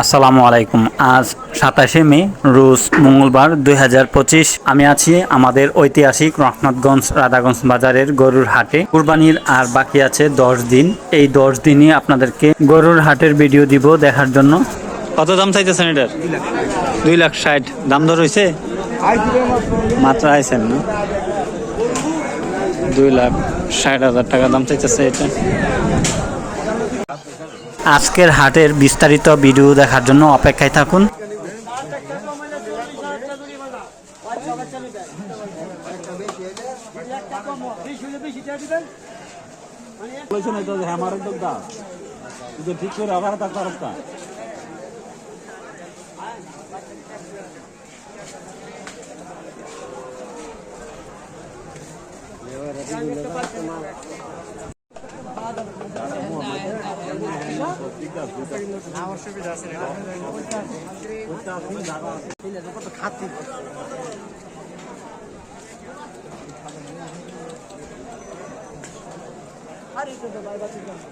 আসসালামু আলাইকুম। আজ সাতাশে মে, রোজ মঙ্গলবার দুই হাজার পঁচিশ। আমি আছি আমাদের ঐতিহাসিক রহমতগঞ্জ, রাধাগঞ্জ বাজারের গরুর হাটে। কুরবানির আর বাকি আছে দশ দিন। এই দশ দিনই আপনাদেরকে গরুর হাটের ভিডিও দিব দেখার জন্য। কত দাম চাইতেছেন এটার? দুই লাখ ষাট। দাম দর হয়েছে মাত্র আইছেন না। দুই লাখ ষাট হাজার টাকা দাম চাইতেছে এটা। আজকের হাটের বিস্তারিত ভিডিও দেখার জন্য অপেক্ষায় থাকুন। খাতি আরে তো বাইবা ঠিক আছে